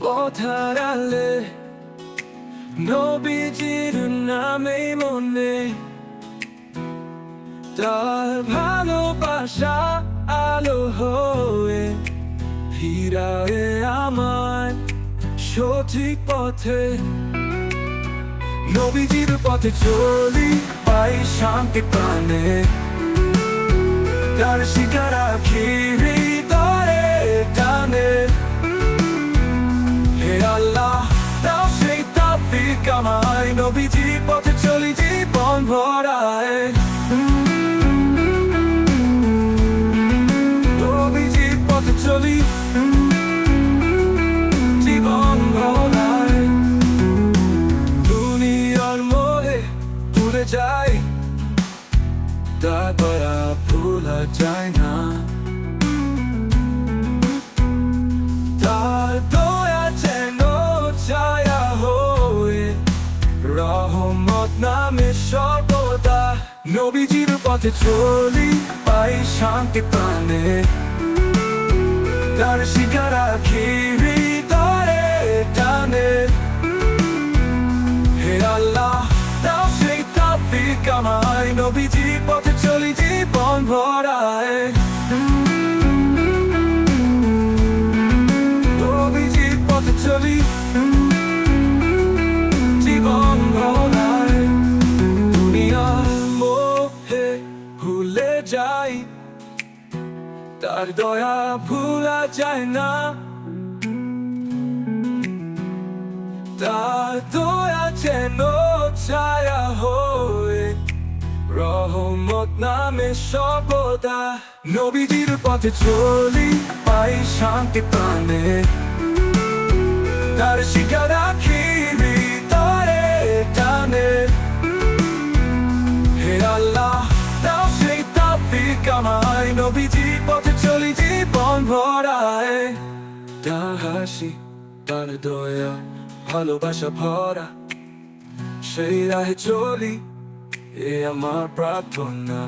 কথার আলে নবীজির নামে মনে। তার ভালোবাসা আলো হয়ে ফিরায়ে আমার সঠিক পথে। নবীজির পথে চলি পাই শান্তি প্রাণে। তার শিকার রাখি নবীজি পথে চলি জীবন ভরায় দুনিয়ার মোহে ভুলে যাই তারপর ভোলা যায় না নবীজির পথে চলি পাই শান্তি প্রাণে। তার শিকারা রাখি তারে টানে। হে আল্লাহ, দাও সেই তাফিক আমায় তার দয়া ভুলা যায় না। তার দয়া যেন ছায়া হয়ে রহমত নামে সর্বদা। নবীজির পথে চলি, পাই শান্তি প্রাণে। তার শিকার ভরায়। তার হাসি তার দয়া ভালোবাসা ভরা। সেই রাহে চলি এ আমার প্রার্থনা।